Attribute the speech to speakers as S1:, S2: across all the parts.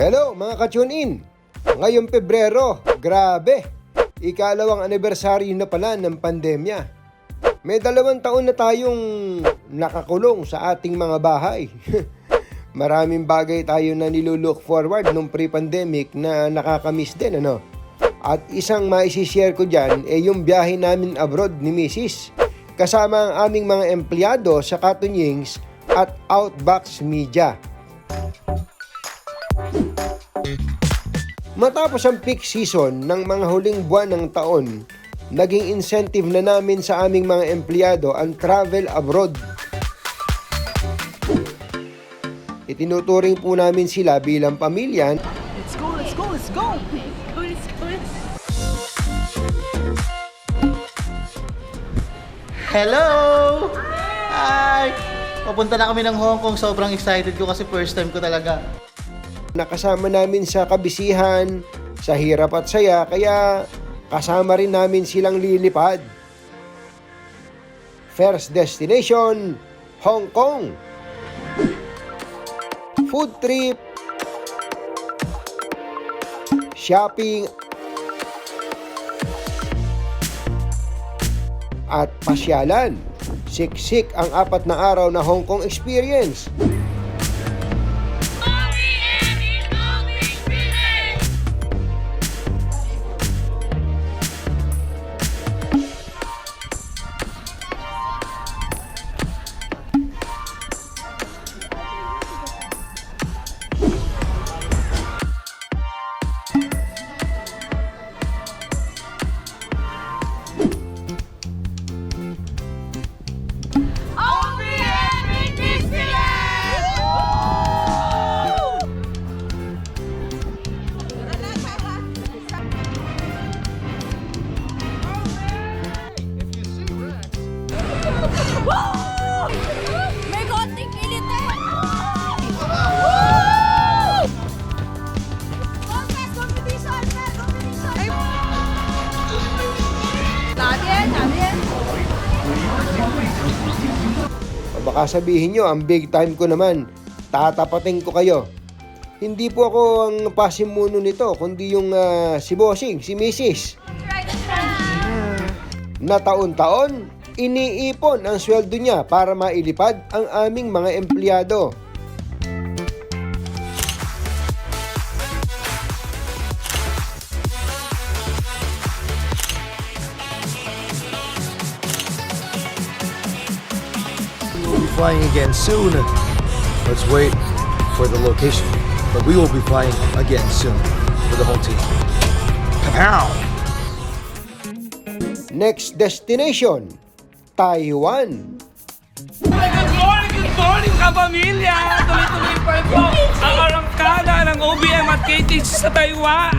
S1: Hello mga ka-tune in! Ngayong Pebrero, grabe! Ikalawang anibersaryo na pala ng pandemya. May dalawang taon na tayong nakakulong sa ating mga bahay. Maraming bagay tayo na nilulook forward nung pre-pandemic na nakakamiss din ano. At isang maisishare ko dyan ay yung biyahe namin abroad ni Mrs. Kasama ang aming mga empleyado sa Katunyings at Outbox Media. Matapos ang peak season ng mga huling buwan ng taon, naging incentive na namin sa aming mga empleyado ang travel abroad. Itinuturing po namin sila bilang pamilya
S2: Let's go, let's go, let's go!
S3: Let's go, let's go.
S4: Hello! Hi! Papunta na kami ng Hong Kong. Sobrang excited ko kasi first time ko talaga.
S1: Nakasama namin sa kabisihan, sa hirap at saya, kaya kasama rin namin silang lilipad. First destination, Hong Kong. Food trip, shopping, at pasyalan. Siksik ang apat na araw na Hong Kong experience. O baka sabihin nyo, ang big time ko naman, tatapating ko kayo. Hindi po ako ang pasimuno nito, kundi yung ah, si Bossing, si Mrs. Na taon-taon, iniipon ang sweldo niya para mailipad ang aming mga empleyado.
S5: Flying again soon. Let's wait for the location. But we will be flying again soon for the whole team. Pow!
S1: Next destination, Taiwan.
S2: Good morning, good morning, kapamilya! Tuloy-tuloy pa po ang arangkada ng OBM at KTC sa Taiwan!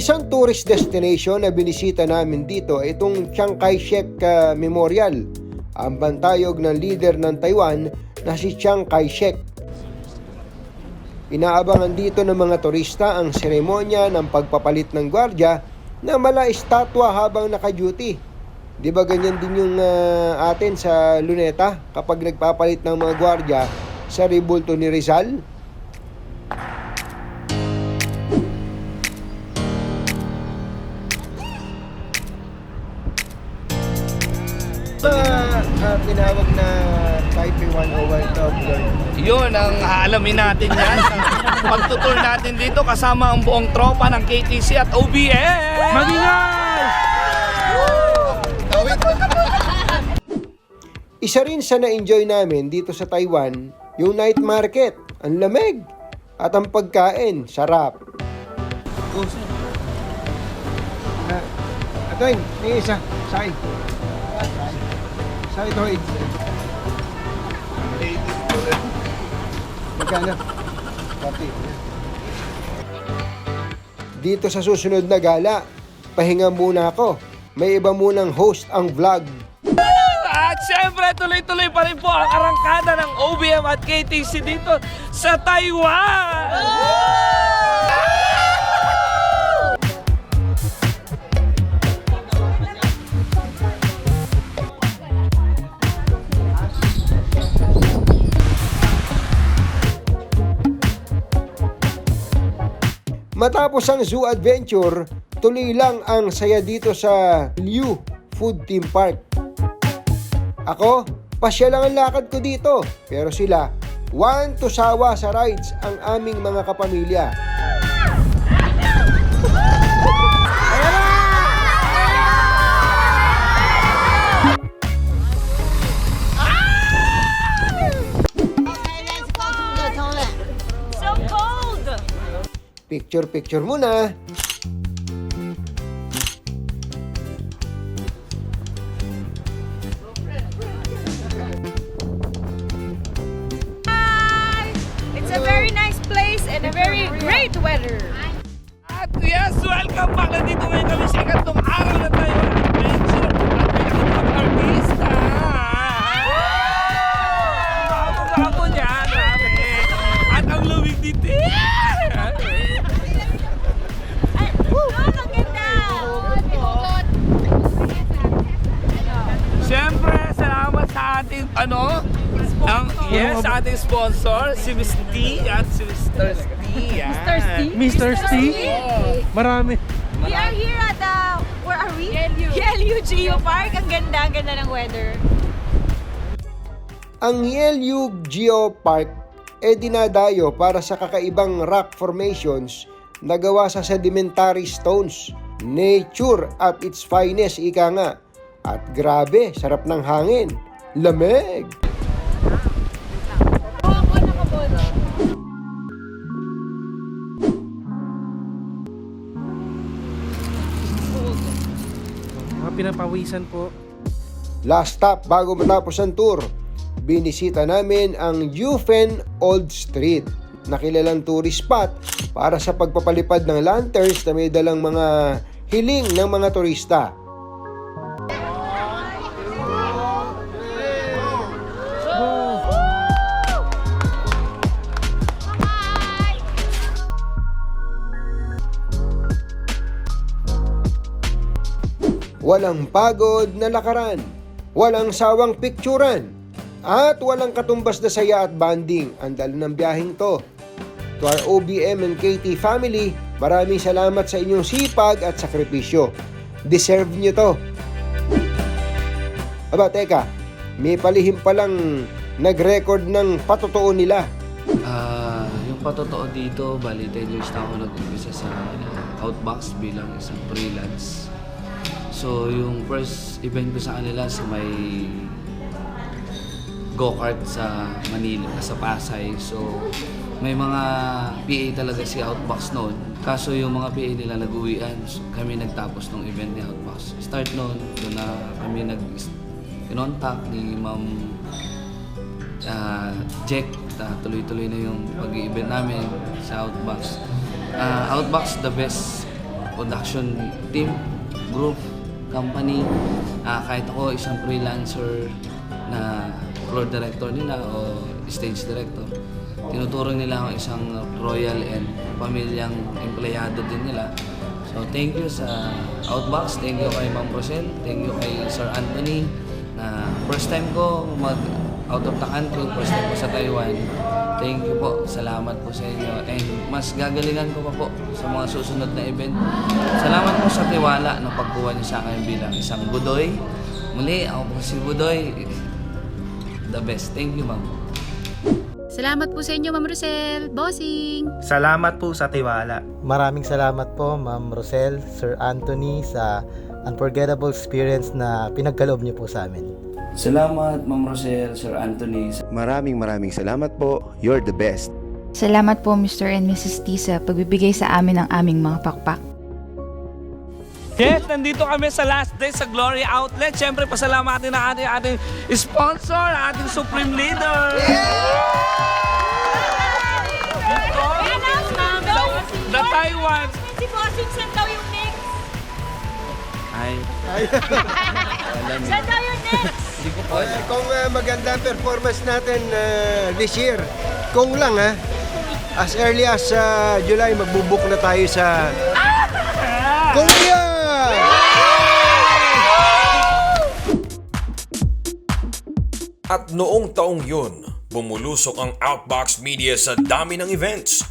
S1: Isang tourist destination na binisita namin dito ay itong Chiang Kai-shek ah, Memorial, ang bantayog ng leader ng Taiwan na si Chiang Kai-shek. Inaabangan dito ng mga turista ang seremonya ng pagpapalit ng gwardya na mala estatwa habang naka-duty. Di ba ganyan din yung ah, atin sa Luneta kapag nagpapalit ng mga gwardya sa Ribulto ni Rizal? Sa ah, tinawag na Taipei 101 Top Gun.
S2: Yun ang aalamin natin yan pagtutur natin dito kasama ang buong tropa ng KTC at OBM! Magingay!
S1: Isa rin sa na-enjoy namin dito sa Taiwan, yung night market. Ang lamig. At ang pagkain, sarap. Uh, Atoy, may isa. Sain. Sain ito, Id. Magkano? Dito sa susunod na gala, pahinga muna ako. May iba munang host ang vlog.
S2: At syempre, tuloy-tuloy pa rin po ang arangkada ng OBM at KTC dito sa Taiwan!
S1: Matapos ang zoo adventure, tuloy lang ang saya dito sa Liu Food Theme Park. Ako, pasya lang ang lakad ko dito. Pero sila, one to sawa sa rides ang aming mga kapamilya. Picture-picture muna.
S3: Hi! It's a very nice place and a very great weather.
S2: At yes, welcome back. Nandito ngayon kami sa ikatong yes, sa ating sponsor, si Miss T at si Mr. T. Mr. T?
S6: Mr. Steve? Marami.
S3: We are here at the, where are we? Yelyu. Yelyu Geo Park. Ang ganda, ang ganda ng weather.
S1: Ang Yelyug Geo Park e dinadayo para sa kakaibang rock formations na gawa sa sedimentary stones. Nature at its finest, ika nga. At grabe, sarap ng hangin. Lamig!
S6: Pinapawisan po.
S1: Last stop bago matapos ang tour, binisita namin ang Yufen Old Street na kilalang tourist spot para sa pagpapalipad ng lanterns na may dalang mga hiling ng mga turista. Walang pagod na lakaran, walang sawang picturan, at walang katumbas na saya at banding ang dalo ng biyaheng to. To our OBM and KT family, maraming salamat sa inyong sipag at sakripisyo. Deserve nyo to. Aba, teka, may palihim palang nag-record ng patotoo nila.
S7: Ah, yung patotoo dito, bali 10 years na ako nag-umpisa sa Outbox bilang isang freelance. So, yung first event ko sa kanila sa may go-kart sa Manila, sa Pasay. So, may mga PA talaga si Outbox noon. Kaso yung mga PA nila nag-uwian, so, kami nagtapos ng event ni Outbox. Start noon, doon na kami nag kinontak ni Ma'am uh, Jack, uh, tuloy-tuloy na yung pag-event namin sa Outbox. Uh, Outbox, the best production team, group, company. Uh, kahit ako isang freelancer na floor director nila o stage director, tinuturo nila ako isang royal and pamilyang empleyado din nila. So thank you sa Outbox, thank you kay Ma'am Rosel, thank you kay Sir Anthony na first time ko mag out of the country, first time ko sa Taiwan. Thank you po, salamat po sa inyo. And mas gagalingan ko pa po sa mga susunod na event. Salamat po sa tiwala na pagkuha niyo sa akin bilang isang Budoy. Muli, ako po si Budoy. The best. Thank you, ma'am.
S8: Salamat po sa inyo, Ma'am Rosel. Bossing!
S9: Salamat po sa tiwala.
S4: Maraming salamat po, Ma'am Rosel, Sir Anthony, sa unforgettable experience na pinagkaloob niyo po sa amin.
S7: Salamat, Ma'am Rosel, Sir Anthony,
S10: Maraming maraming salamat po. You're the best.
S8: Salamat po, Mr. and Mrs. T, sa pagbibigay sa amin ng aming mga pakpak.
S2: Yes, nandito kami sa last day sa Glory Outlet. Siyempre, pasalamatan na ating, ating sponsor, ating Supreme Leader. Dito,
S3: Announcement daw!
S2: the Taiwan.
S3: Si Bossing, saan daw yung next?
S7: Ay,
S3: Saan daw yung next?
S1: Kung uh, maganda performance natin uh, this year, kung lang ha, as early as uh, July, magbubuk na tayo sa Korea!
S11: At noong taong yun, bumulusok ang Outbox Media sa dami ng events.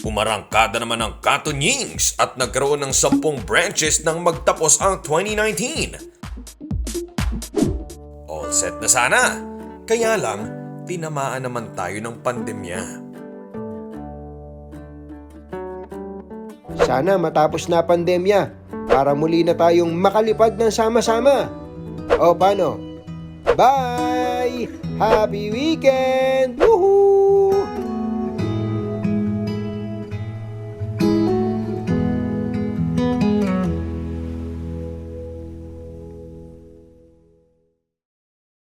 S11: Umarangkada naman ang Katunyings at nagkaroon ng 10 branches nang magtapos ang 2019. All set na sana. Kaya lang, tinamaan naman tayo ng pandemya.
S1: Sana matapos na pandemya para muli na tayong makalipad ng sama-sama. O paano? Bye! Happy weekend!